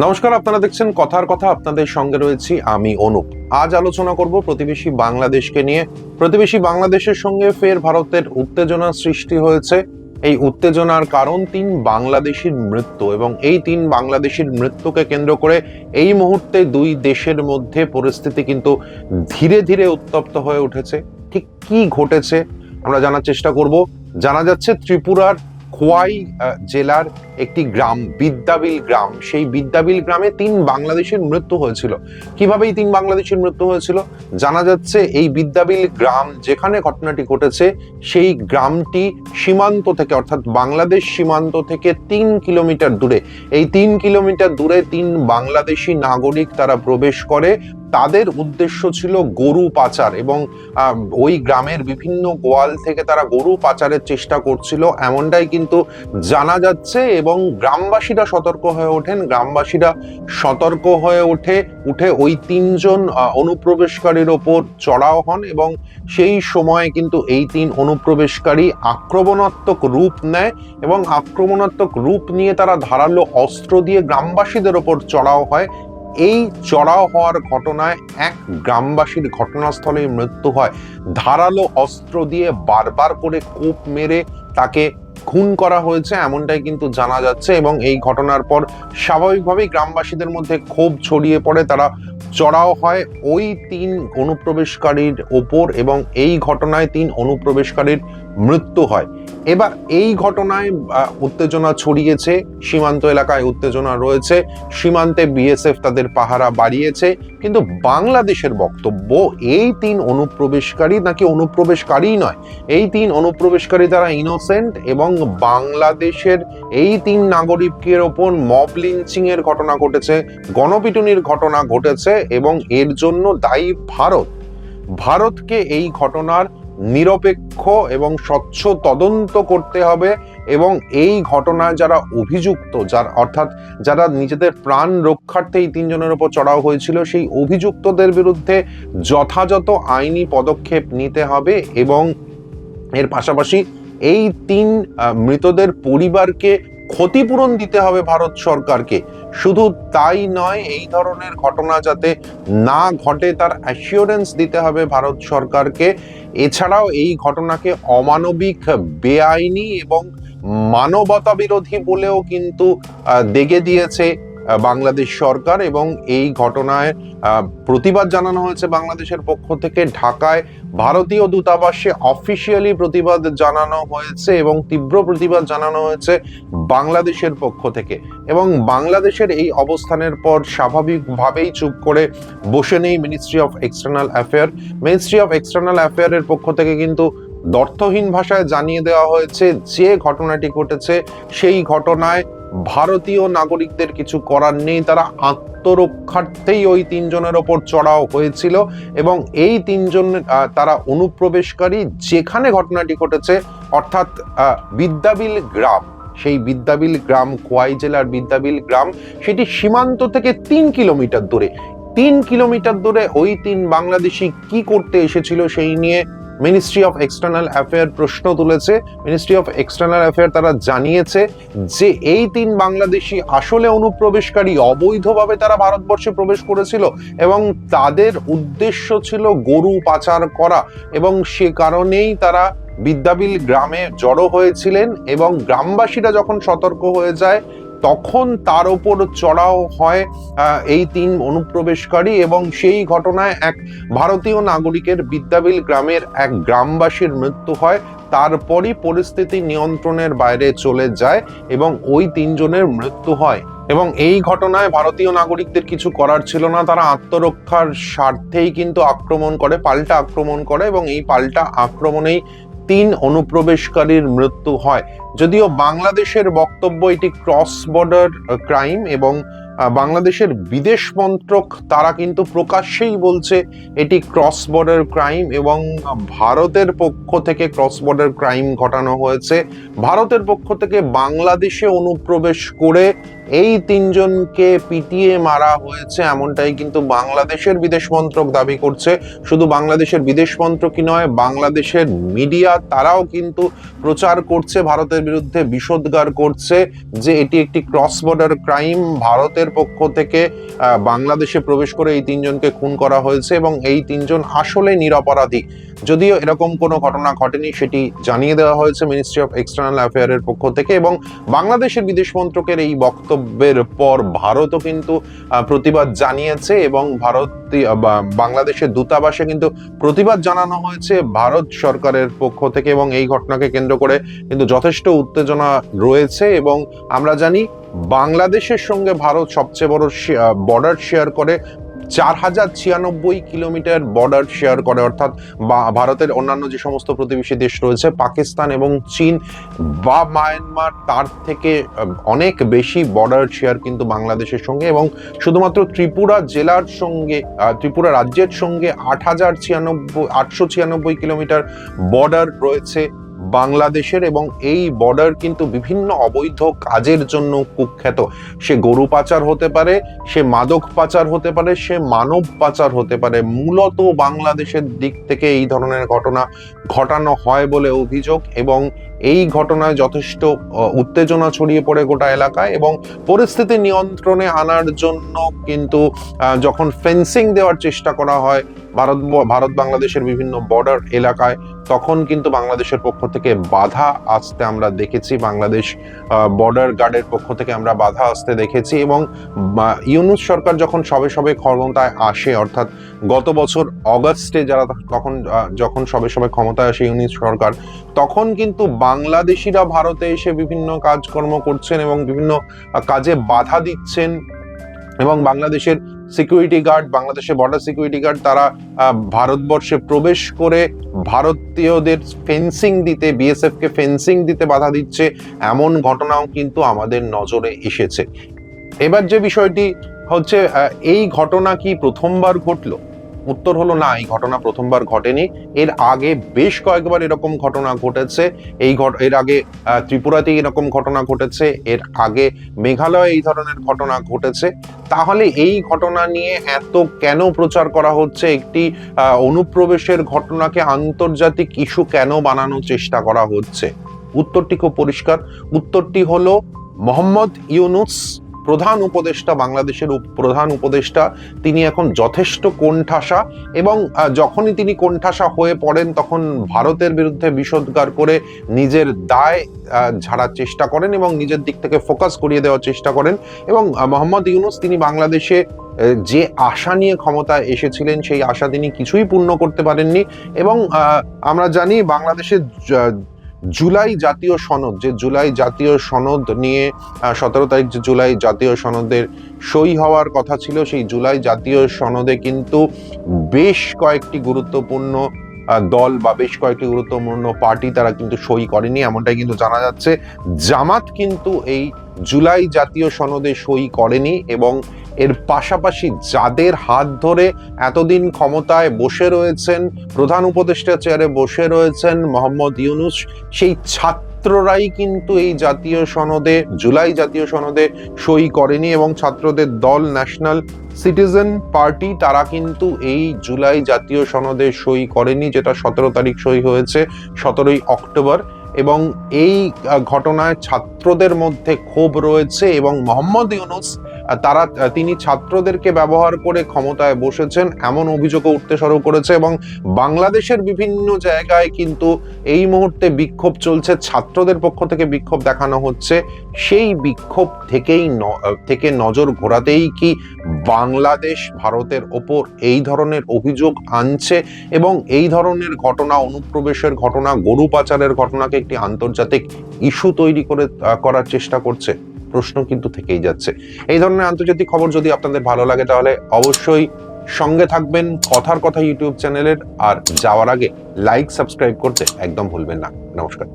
নমস্কার, আপনারা দেখছেন কথার কথা। আপনাদের সঙ্গে রয়েছি আমি অনুপ। আজ আলোচনা করব প্রতিবেশী বাংলাদেশকে নিয়ে। প্রতিবেশী বাংলাদেশের সঙ্গে ফের ভারতের উত্তেজনা সৃষ্টি হয়েছে। এই উত্তেজনার কারণ তিন বাংলাদেশির মৃত্যু এবং এই তিন বাংলাদেশির মৃত্যুকে কেন্দ্র করে এই মুহূর্তে দুই দেশের মধ্যে পরিস্থিতি কিন্তু ধীরে ধীরে উত্তপ্ত হয়ে উঠেছে। ঠিক কি ঘটেছে আমরা জানার চেষ্টা করব। জানা যাচ্ছে ত্রিপুরার খোয়াই জেলার একটি গ্রাম, বিদ্যাবিল গ্রাম। সেই বিদ্যাবিল গ্রামে তিন বাংলাদেশের মৃত্যু হয়েছিল। কীভাবে এই তিন বাংলাদেশের মৃত্যু হয়েছিল? জানা যাচ্ছে এই বিদ্যাবিল গ্রাম, যেখানে ঘটনাটি ঘটেছে, সেই গ্রামটি সীমান্ত থেকে, অর্থাৎ বাংলাদেশ সীমান্ত থেকে তিন কিলোমিটার দূরে। এই তিন কিলোমিটার দূরে তিন বাংলাদেশি নাগরিক তারা প্রবেশ করে। তাদের উদ্দেশ্য ছিল গরু পাচার এবং ওই গ্রামের বিভিন্ন গোয়াল থেকে তারা গরু পাচারের চেষ্টা করছিল। এমনটাই কিন্তু জানা যাচ্ছে এবং গ্রামবাসীরা সতর্ক হয়ে ওঠেন। গ্রামবাসীরা সতর্ক হয়ে ওঠে, উঠে ওই তিনজন অনুপ্রবেশকারীর ওপর চড়াও হন এবং সেই সময়ে কিন্তু এই তিন অনুপ্রবেশকারী আক্রমণাত্মক রূপ নেয় এবং আক্রমণাত্মক রূপ নিয়ে তারা ধারালো অস্ত্র দিয়ে গ্রামবাসীদের ওপর চড়াও হয়। এই চড়াও হওয়ার ঘটনায় এক গ্রামবাসীর ঘটনাস্থলেই মৃত্যু হয়। ধারালো অস্ত্র দিয়ে বারবার করে কোপ মেরে তাকে খুন করা হয়েছে, এমনটাই কিন্তু জানা যাচ্ছে এবং এই ঘটনার পর স্বাভাবিকভাবেই গ্রামবাসীদের মধ্যে ক্ষোভ ছড়িয়ে পড়ে। তারা চড়াও হয় ওই তিন অনুপ্রবেশকারীর ওপর এবং এই ঘটনায় তিন অনুপ্রবেশকারীর মৃত্যু হয়। এবার এই ঘটনায় উত্তেজনা ছড়িয়েছে, সীমান্ত এলাকায় উত্তেজনা রয়েছে, সীমান্তে বিএসএফ তাদের পাহারা বাড়িয়েছে, কিন্তু বাংলাদেশের বক্তব্য এই তিন অনুপ্রবেশকারী নাকি অনুপ্রবেশকারী নয়, এই তিন অনুপ্রবেশকারী তারা ইনোসেন্ট এবং বাংলাদেশের এই তিন নাগরিকের ওপর মব লিঞ্চিং এর ঘটনা ঘটেছে, গণপিটুনির ঘটনা ঘটেছে এবং এর জন্য দায়ী ভারত। ভারতকে এই ঘটনার নিরপেক্ষ এবং স্বচ্ছ তদন্ত করতে হবে এবং এই ঘটনায় যারা অভিযুক্ত, যার অর্থাৎ যারা নিজেদের প্রাণ রক্ষার্থে এই তিনজনের ওপর চড়াও হয়েছিল, সেই অভিযুক্তদের বিরুদ্ধে যথাযথ আইনি পদক্ষেপ নিতে হবে এবং এর পাশাপাশি এই তিন মৃতদের পরিবারকে ক্ষতিপূরণ দিতে হবে ভারত সরকারকে। শুধু তাই নয়, এই ধরনের ঘটনা যাতে না ঘটে, তার অ্যাসিওরেন্স দিতে হবে ভারত সরকারকে। এছাড়াও এই ঘটনাকে অমানবিক, বেআইনি এবং মানবতা বিরোধী বলেও কিন্তু দেগে দিয়েছে বাংলাদেশ সরকার এবং এই ঘটনায় প্রতিবাদ জানানো হয়েছে বাংলাদেশের পক্ষ থেকে। ঢাকায় ভারতীয় দূতাবাসে অফিসিয়ালি প্রতিবাদ জানানো হয়েছে এবং তীব্র প্রতিবাদ জানানো হয়েছে বাংলাদেশের পক্ষ থেকে। এবং বাংলাদেশের এই অবস্থানের পর স্বাভাবিকভাবেই চুপ করে বসে নেই ministry of external affair ministry of external অ্যাফেয়ারের পক্ষ থেকে কিন্তু দর্থহীন ভাষায় জানিয়ে দেওয়া হয়েছে, যে ঘটনাটি ঘটেছে সেই ঘটনায় ভারতীয় নাগরিকদের কিছু করার নেই, তারা আত্মরক্ষার্থেই ওই তিনজনের ওপর চড়াও হয়েছিল এবং এই তিনজন তারা অনুপ্রবেশকারী যেখানে ঘটনাটি ঘটেছে, অর্থাৎ বিদ্যাবিল গ্রাম। সেই বিদ্যাবিল গ্রাম, খোয়াই জেলার বিদ্যাবিল গ্রাম, সেটি সীমান্ত থেকে তিন কিলোমিটার দূরে। তিন কিলোমিটার দূরে ওই তিন বাংলাদেশি কি করতে এসেছিল সেই নিয়ে মিনিস্ট্রি অফ এক্সটার্নাল অ্যাফেয়ার প্রশ্ন তুলেছে। মিনিস্ট্রি অফ এক্সটার্নাল অ্যাফেয়ার তারা জানিয়েছে যে এই তিন বাংলাদেশি আসলে অনুপ্রবেশকারী অবৈধভাবে তারা ভারতবর্ষে প্রবেশ করেছিল এবং তাদের উদ্দেশ্য ছিল গরু পাচার করা এবং সে কারণেই তারা বিদ্যাবিল গ্রামে জড়ো হয়েছিলেন এবং গ্রামবাসীরা যখন সতর্ক হয়ে যায় তখন তার ওপর চড়াও হয় এই তিন অনুপ্রবেশকারী এবং সেই ঘটনায় এক ভারতীয় নাগরিকের বিদ্যাবিল গ্রামের এক গ্রামবাসীর মৃত্যু হয়। তারপরই পরিস্থিতি নিয়ন্ত্রণের বাইরে চলে যায় এবং ওই তিনজনের মৃত্যু হয়। এবং এই ঘটনায় ভারতীয় নাগরিকদের কিছু করার ছিল না। তারা আত্মরক্ষার স্বার্থেই কিন্তু আক্রমণ করে, পাল্টা আক্রমণ করে এবং এই পাল্টা আক্রমণেই তিন অনুপ্রবেশকারীর মৃত্যু হয়। যদিও বাংলাদেশের বক্তব্য এটি ক্রস বর্ডার ক্রাইম এবং বাংলাদেশের বিদেশ মন্ত্রক তারা কিন্তু প্রকাশ্যেই বলছে এটি ক্রস বর্ডার ক্রাইম এবং ভারতের পক্ষ থেকে ক্রস বর্ডার ক্রাইম ঘটানো হয়েছে। ভারতের পক্ষ থেকে বাংলাদেশে অনুপ্রবেশ করে এই তিনজনকে পিটিয়ে মারা হয়েছে এমনটাই কিন্তু বাংলাদেশের বিদেশ মন্ত্রক দাবি করছে। শুধু বাংলাদেশের বিদেশ মন্ত্রকই নয়, বাংলাদেশের মিডিয়া তারাও কিন্তু প্রচার করছে, ভারতের বিরুদ্ধে বিষোদ্গার করছে যে এটি একটি ক্রস বর্ডার ক্রাইম ভারতের পক্ষ থেকে বাংলাদেশে প্রবেশ করে এই তিনজনকে খুন করা হয়েছে এবং এই তিনজন আসলে নিরপরাধী। যদিও এরকম কোনো ঘটনা ঘটেনি, সেটি জানিয়ে দেওয়া হয়েছে মিনিস্ট্রি অফ এক্সটার্নাল অ্যাফেয়ারের পক্ষ থেকে এবং বাংলাদেশের বিদেশ মন্ত্রকের এই বক্তব্যের পর ভারতও কিন্তু প্রতিবাদ জানিয়েছে এবং ভারত বাংলাদেশের দূতাবাসে কিন্তু প্রতিবাদ জানানো হয়েছে ভারত সরকারের পক্ষ থেকে এবং এই ঘটনাকে কেন্দ্র করে কিন্তু যথেষ্ট উত্তেজনা রয়েছে এবং আমরা জানি বাংলাদেশের সঙ্গে ভারত সবচেয়ে বড় বর্ডার শেয়ার করে চার হাজার ছিয়ানব্বই কিলোমিটার বর্ডার শেয়ার করে, অর্থাৎ ভারতের অন্যান্য যে সমস্ত প্রতিবেশী দেশ রয়েছে, পাকিস্তান এবং চীন বা মায়ানমার, তার থেকে অনেক বেশি বর্ডার শেয়ার কিন্তু বাংলাদেশের সঙ্গে এবং শুধুমাত্র ত্রিপুরা জেলার সঙ্গে ত্রিপুরা রাজ্যের সঙ্গে আট হাজার ছিয়ানব্বই, আটশো ছিয়ানব্বই কিলোমিটার বর্ডার রয়েছে। বাংলাদেশের এবং এই বর্ডার কিন্তু বিভিন্ন অবৈধ কাজের জন্য কুখ্যাত। সে গরু পাচার হতে পারে, সে মাদক পাচার হতে পারে, সে মানব পাচার হতে পারে। মূলত বাংলাদেশের দিক থেকে এই ধরনের ঘটনা ঘটানো হয় বলে অভিযোগ এবং এই ঘটনায় যথেষ্ট উত্তেজনা ছড়িয়ে পড়ে গোটা এলাকায় এবং পরিস্থিতি নিয়ন্ত্রণে আনার জন্য কিন্তু যখন ফেন্সিং দেওয়ার চেষ্টা করা হয় ভারত ভারত বাংলাদেশের বিভিন্ন বর্ডার এলাকায়, তখন কিন্তু বাংলাদেশের পক্ষ থেকে বাধা আসতে আমরা দেখেছি। বাংলাদেশ বর্ডার গার্ডের পক্ষ থেকে আমরা বাধা আসতে দেখেছি এবং ইউনুস সরকার যখন সবে সবে ক্ষমতায় আসে, অর্থাৎ গত বছর অগস্টে যারা তখন যখন সবে সবে ক্ষমতায় আসে ইউনুস সরকার, তখন কিন্তু বাংলাদেশিরা ভারতে এসে বিভিন্ন কাজকর্ম করছেন এবং বিভিন্ন কাজে বাধা দিচ্ছেন এবং বাংলাদেশের সিকিউরিটি গার্ড বাংলাদেশের বর্ডার সিকিউরিটি গার্ড তারা ভারতবর্ষে প্রবেশ করে ভারতীয়দের ফেন্সিং দিতে বিএসএফ কে ফেন্সিং দিতে বাধা দিচ্ছে, এমন ঘটনাও কিন্তু আমাদের নজরে এসেছে। এবার যে বিষয়টি হচ্ছে এই ঘটনা কি প্রথমবার ঘটলো? উত্তর হলো না এই ঘটনা প্রথমবার ঘটেনি। এর আগে বেশ কয়েকবার এরকম ঘটনা ঘটেছে। এই এর আগে আহ, ত্রিপুরাতে এরকম ঘটনা ঘটেছে। এর আগে মেঘালয়ে এই ধরনের ঘটনা ঘটেছে। তাহলে এই ঘটনা নিয়ে এত কেন প্রচার করা হচ্ছে? একটি অনুপ্রবেশের ঘটনাকে আন্তর্জাতিক ইস্যু কেন বানানোর চেষ্টা করা হচ্ছে? উত্তরটি খুব পরিষ্কার। উত্তরটি হলো মোহাম্মদ ইউনুস প্রধান উপদেষ্টা, বাংলাদেশের প্রধান উপদেষ্টা, তিনি এখন যথেষ্ট কোণঠাসা এবং যখনই তিনি কোণঠাসা হয়ে পড়েন তখন ভারতের বিরুদ্ধে বিষোদ্গার করে নিজের দায় ঝাড়ার চেষ্টা করেন এবং নিজের দিক থেকে ফোকাস করিয়ে দেওয়ার চেষ্টা করেন এবং মোহাম্মদ ইউনুস তিনি বাংলাদেশে যে আশা নিয়ে ক্ষমতায় এসেছিলেন সেই আশা তিনি কিছুই পূর্ণ করতে পারেননি এবং আমরা জানি বাংলাদেশের জুলাই জাতীয় সনদ, যে জুলাই জাতীয় সনদ নিয়ে সতেরো তারিখ যে জুলাই জাতীয় সনদের সই হওয়ার কথা ছিল, সেই জুলাই জাতীয় সনদে কিন্তু বেশ কয়েকটি গুরুত্বপূর্ণ দল বা বেশ কয়েকটি গুরুত্বপূর্ণ পার্টি তারা কিন্তু সই করেনি, এমনটাই কিন্তু জানা যাচ্ছে। জামাত কিন্তু এই জুলাই জাতীয় সনদে সই করেনি এবং এর পাশাপাশি যাদের হাত ধরে এতদিন ক্ষমতায় বসে রয়েছেন, প্রধান উপদেষ্টা চেয়ারে বসে রয়েছেন মোহাম্মদ ইউনুস, সেই ছাত্ররাই কিন্তু এই জাতীয় সনদে, জুলাই জাতীয় সনদে সই করেনি এবং ছাত্রদের দল, ন্যাশনাল সিটিজেন পার্টি, তারা কিন্তু এই জুলাই জাতীয় সনদে সই করেনি, যেটা সতেরো তারিখ সই হয়েছে, সতেরোই অক্টোবর। এবং এই ঘটনায় ছাত্রদের মধ্যে ক্ষোভ রয়েছে এবং মোহাম্মদ ইউনুস তারা তিনি ছাত্রদেরকে ব্যবহার করে ক্ষমতায় বসেছেন, এমন অভিযোগও উঠতে শুরু করেছে এবং বাংলাদেশের বিভিন্ন জায়গায় কিন্তু এই মুহূর্তে বিক্ষোভ চলছে, ছাত্রদের পক্ষ থেকে বিক্ষোভ দেখানো হচ্ছে। সেই বিক্ষোভ থেকেই থেকে নজর ঘোরাতেই কি বাংলাদেশ ভারতের ওপর এই ধরনের অভিযোগ আনছে এবং এই ধরনের ঘটনা, অনুপ্রবেশের ঘটনা, গরু পাচারের ঘটনাকে একটি আন্তর্জাতিক ইস্যু তৈরি করে করার চেষ্টা করছে? প্রশ্ন কিন্তু থেকেই যাচ্ছে। এই ধরনের আন্তর্জাতিক খবর যদি আপনাদের ভালো লাগে তাহলে অবশ্যই সঙ্গে থাকবেন কথার কথা ইউটিউব চ্যানেলের। আর যাওয়ার আগে লাইক সাবস্ক্রাইব করতে একদম ভুলবেন না। নমস্কার।